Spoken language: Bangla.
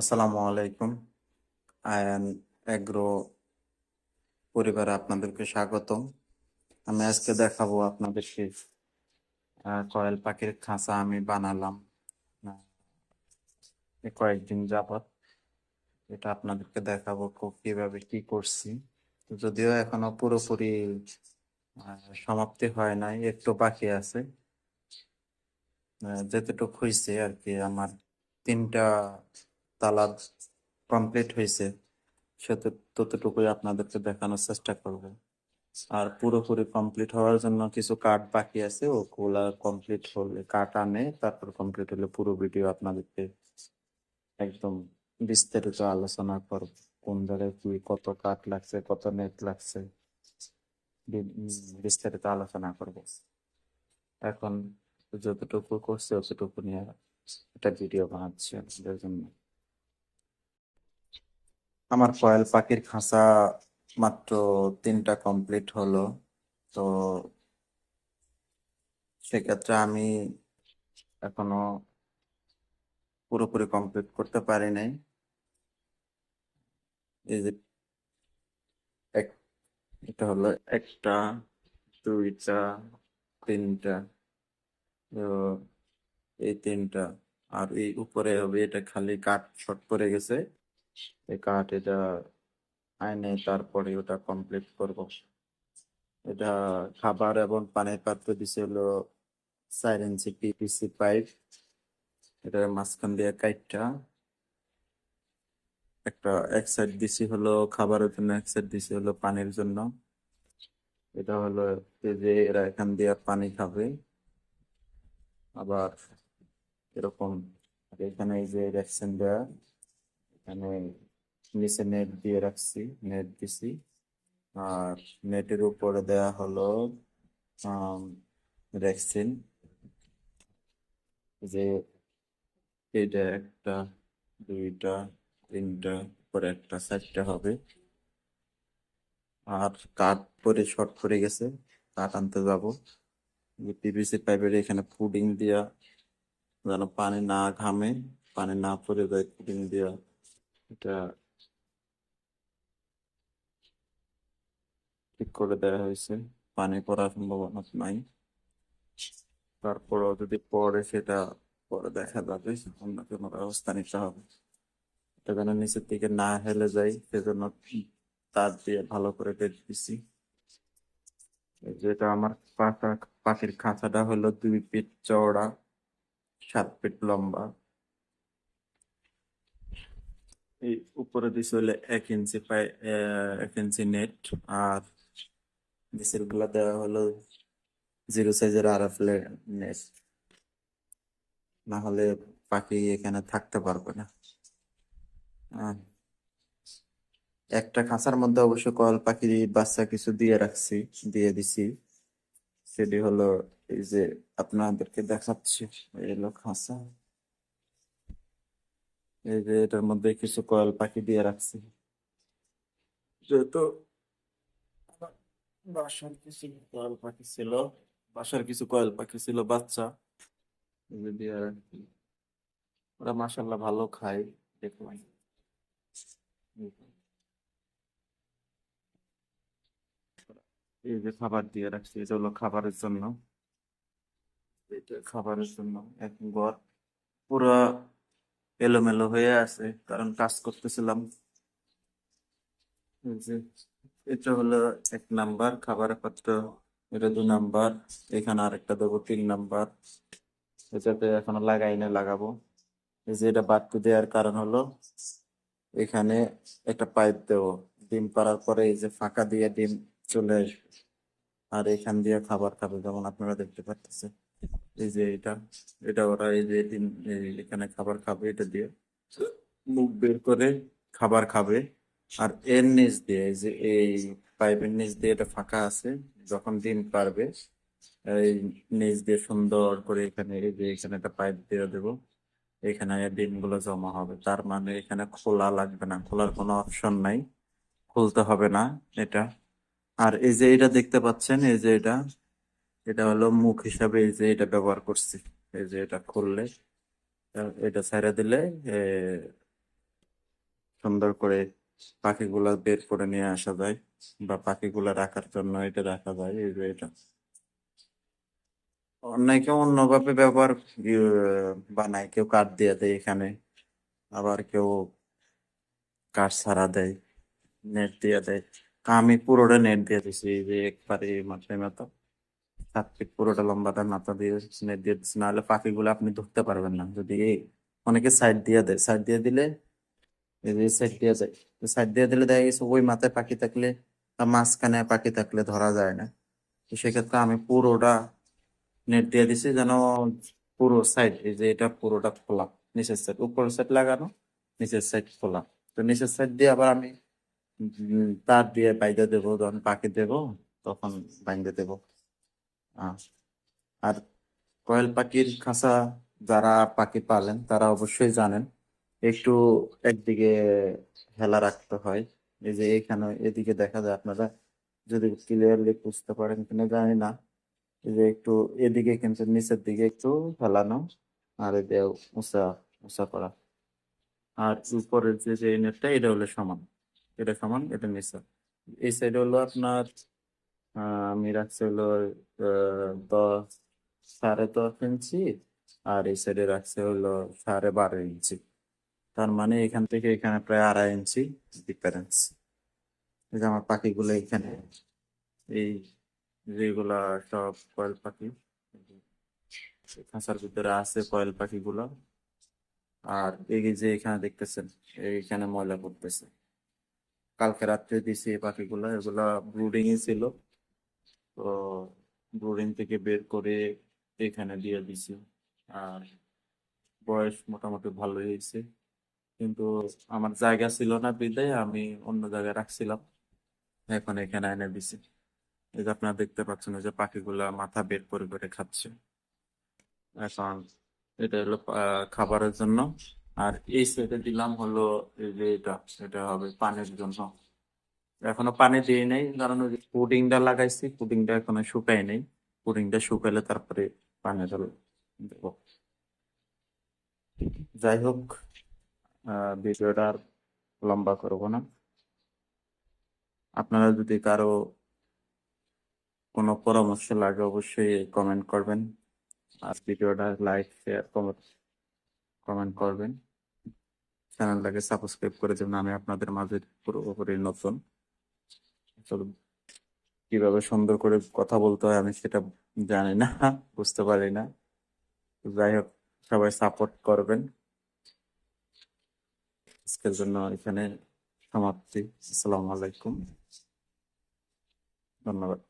আসসালামু আলাইকুম। আয়ান এগ্রো পরিবারে আপনাদেরকে স্বাগতম। আমি আজকে দেখাবো আপনাদেরকে কয়েল পাখির খাঁচা আমি বানালাম। কয়েকদিন যাবত এটা আপনাদেরকে দেখাবো খুব কীভাবে কি করছি। যদিও এখনও পুরোপুরি সমাপ্তি হয় নাই, একটু বাকি আছে। যতটুকু হয়েছে আর কি, আমার তিনটা তালা কমপ্লিট হয়েছে সে ততটুকুই আপনাদেরকে দেখানোর চেষ্টা করব। আর পুরোপুরি কমপ্লিট হওয়ার জন্য কিছু কাট বাকি আছে, ওগুলা কমপ্লিট হলে কাট আনে, তারপর কমপ্লিট হলে পুরো ভিডিও আপনাদেরকে একদম বিস্তারিত আলোচনা করব। কোন জায়গায় কি, কত কাট লাগছে, কত নেট লাগছে বিস্তারিত আলোচনা করব। এখন যতটুকু করছে ততটুকু নিয়ে একটা ভিডিও বানাচ্ছি আপনাদের জন্য। আমার কয়েল পাখির খাঁচা মাত্র তিনটা কমপ্লিট হলো। তো সেক্ষেত্রে আমি এখনও পুরোপুরি কমপ্লিট করতে পারি নাই। এই যে এক, এটা হলো একটা, দুইটা, তিনটা। তো এই তিনটা, আর এই উপরে হবে এটা খালি কাঠ শর্ট পড়ে গেছে। কাঠ এটা আইনে তারপরে ওটা কমপ্লিট করব। এটা খাবার এবং পানির পাত্র দিছে হলো চার ইঞ্চি পিপিসি পাইপ এটার মাঝখান দিয়ে কাইটটা একটা এক সাইড দিছি হলো খাবারের জন্য, এক সাইড দিছি হলো পানির জন্য। এটা হলো যে এরা এখান দিয়ে পানি খাবে। আবার এরকম এখানে এই যে রেকশন দেয়া এখানে নিচে নেট দিয়ে রাখছি নেট দিছি। আর নেটের উপরে দেয়া হলো রেক্সিন যে এটা একটা, দুইটা, তিনটা পরে একটা, চারটা হবে। আর কাঠ পরে শর্ট পড়ে গেছে, কাঠ আনতে যাব। পিভিসি পাইপের এখানে পুডিং দিয়া যেন পানি না ঘামে, পানি না পড়ে যায় পুডিং দিয়া এটা ঠিক করে দেওয়া হয়েছে পানি পড়ার সম্ভাবনা নাই তারপরও যদি পরে সেটা পরে দেখা যাবে অন্য কোনো ব্যবস্থা নিতে হবে এটা যেন নিচের দিকে না হেলে যায় সেজন্য তার দিয়ে ভালো করে বেঁধে দিছি যেটা আমার পাখা পাখির খাঁচাটা হলো দুই ফিট চওড়া সাত ফিট লম্বা এই উপরে দিছে হলে এক ইঞ্চি পাই এক ইঞ্চি নেট আর নিচেরগুলা দেওয়া হলো জিরো সাইজের আরএফএল নেট না হলে পাখি এখানে থাকতে পারবে না। একটা খাঁচার মধ্যে অবশ্য কল পাখির বাচ্চা কিছু দিয়ে রাখছি, দিয়ে দিছি। সেটি হলো এই যে আপনাদেরকে দেখাচ্ছি, এই হলো খাঁচা। এই যে এটার মধ্যে কিছু কয়েল পাখি দিয়ে রাখছি। যেহেতু বাসার কিছু কয়েল পাখি ছিল, বাসার কিছু কয়েল পাখি ছিল বাচ্চা দিয়ে রাখছি। ওরা মাসাল্লাহ ভালো খায় দেখলাম এই যে খাবার দিয়ে রাখছি এটা হলো খাবারের জন্য। খাবারের জন্য এখন ঘর। পুরো এলোমেলো হয়ে আছে, কারণ কাজ করতেছিলাম। এটা হলো এক নাম্বার, খাবারের পাত্র, এটা দু নাম্বার, এখানে আরেকটা দেবো, তিন নাম্বার। এটাতে এখনও লাগাই না, লাগাবো। এই যে, এটা বাট্টু দেওয়ার কারণ হলো, এখানে একটা পাইপ দেবো। ডিম পাড়ার পরে এই যে ফাঁকা দিয়ে ডিম চলে আসবে। আর এখান দিয়ে খাবার খাবে, যেমন আপনারা দেখতে পাচ্ছেন এই যে এটা এটা ওরা এই যে এখানে খাবার খাবে, এটা দিয়ে মুখ বের করে খাবার খাবে। আর এর নিচ দিয়ে, এই যে এই পাইপের নিচ দিয়ে এটা ফাঁকা আছে, যখন দিন পারবে, এই নিচ দিয়ে সুন্দর করে এখানে, এই যে এখানে একটা পাইপ দিয়ে দেবো। এখানে ডিমগুলো জমা হবে। তার মানে এখানে খোলা লাগবে না, খোলার কোনো অপশন নাই, খুলতে হবে না এটা। আর এই যে এটা দেখতে পাচ্ছেন, এই যে এটা এটা হলো মুখ হিসাবে এই যে এটা ব্যবহার করছি এই যে এটা খুললে এটা ছেড়ে দিলে সুন্দর করে পাখিগুলা বের করে নিয়ে আসা যায় বা পাখিগুলা রাখার জন্য এটা রাখা যায় এই যে এটা। অনেকে অন্যভাবে ব্যবহার ইয়ে, বানায় কেউ কাঠ দিয়ে দেয় এখানে আবার কেউ কাঠ ছাড়া দেয় নেট দিয়ে দেয়। আমি পুরোটা নেট দিয়ে দিছি এই যে একবারে মাথায় মতো। সাত পুরোটা লম্বাটা মাথা দিয়ে দিয়ে দিচ্ছি, নাহলে পাখিগুলো আপনি ধরতে পারবেন না। যদি অনেকে সাইড দিয়ে দেয় সাইড দিয়ে দিলে সাইড দিয়ে যায় সাইড দিয়ে দিলে দেখা গেছে ওই মাথায় পাখি থাকলে বা মাঝখানে পাখি থাকলে ধরা যায় না। তো সেক্ষেত্রে আমি পুরোটা নেট দিয়ে দিছি যেন পুরো সাইড এই যে এটা পুরোটা খোলা, নিচের সাইড উপরের সাইড লাগানো, নিচের সাইড খোলা। তো নিচের সাইড দিয়ে আবার আমি তার দিয়ে বাইরে দেবো, যখন পাখি দেবো, তখন বাইন্ধে দেবো। আর কয়েল পাখির খাঁচা যারা পাখি পালেন, তারা অবশ্যই জানেন, একটু একদিকে হেলা রাখতে হয়। এই যে এখানে এদিকে দেখা যায় আপনারা যদি ক্লিয়ারলি বুঝতে পারেন কিনা জানি না, এই যে একটু এদিকে কিন্তু নিচের দিকে একটু ফেলানো আর এদিকে উঁচা উঁচা করা। আর উপরের যে যে নেটটা এটা হলো সমান। এটা সমান, এটা নিচে। এই সাইড হলো আপনার আমি রাখছি হলো দশ, সাড়ে দশ ইঞ্চি, আর এই সাইডে রাখছে হলো সাড়ে বারো ইঞ্চি। তার মানে এখান থেকে এখানে প্রায় আড়াই ইঞ্চি ডিফারেন্স এই যে আমার পাখিগুলো এখানে, এই যেগুলা সব কয়েল পাখি, খাঁচার ভিতরে আছে কয়েল পাখিগুলো। আর এই যে এখানে দেখতেছেন এইখানে ময়লা পড়তেছে। কালকে রাত্রে দিছি এই পাখিগুলো, এগুলা ব্রুডিং এ ছিল। তো ব্রুডিং থেকে বের করে এখানে দিয়ে দিছি। আর বয়স মোটামুটি ভালোই হয়েছে। কিন্তু আমার জায়গা ছিল না বিদায়, আমি অন্য জায়গায় রাখছিলাম। এখন এখানে এনে দিছি। এই যে আপনারা দেখতে পাচ্ছেন যে পাখিগুলা মাথা বের করে করে খাচ্ছে। এখন এটা হলো খাবারের জন্য। আর এই সাইডে দিলাম হলো এই যে এটা এটা হবে পানির জন্য। এখনও পানি দিই নাই। কারণ ওই পুডিংটা লাগাইছি, পুডিংটা এখনও শুকাই নাই। পুডিংটা শুকাইলে তারপরে পানি জল দেব। যাই হোক ভিডিওটা আর লম্বা করব না। আপনারা যদি কারও কোনো পরামর্শ লাগে, অবশ্যই কমেন্ট করবেন। আর ভিডিওটা লাইক শেয়ার কমেন্ট কমেন্ট করবেন। চ্যানেলটাকে সাবস্ক্রাইব করে দেবেন। আমি আপনাদের মাঝে পুরোপুরি নতুন। কীভাবে সুন্দর করে কথা বলতে হয় আমি সেটা জানি না, বুঝতে পারি না। যাই হোক, সবাই সাপোর্ট করবেন। আজকের জন্য এখানে সমাপ্তি। আসসালামু আলাইকুম। ধন্যবাদ।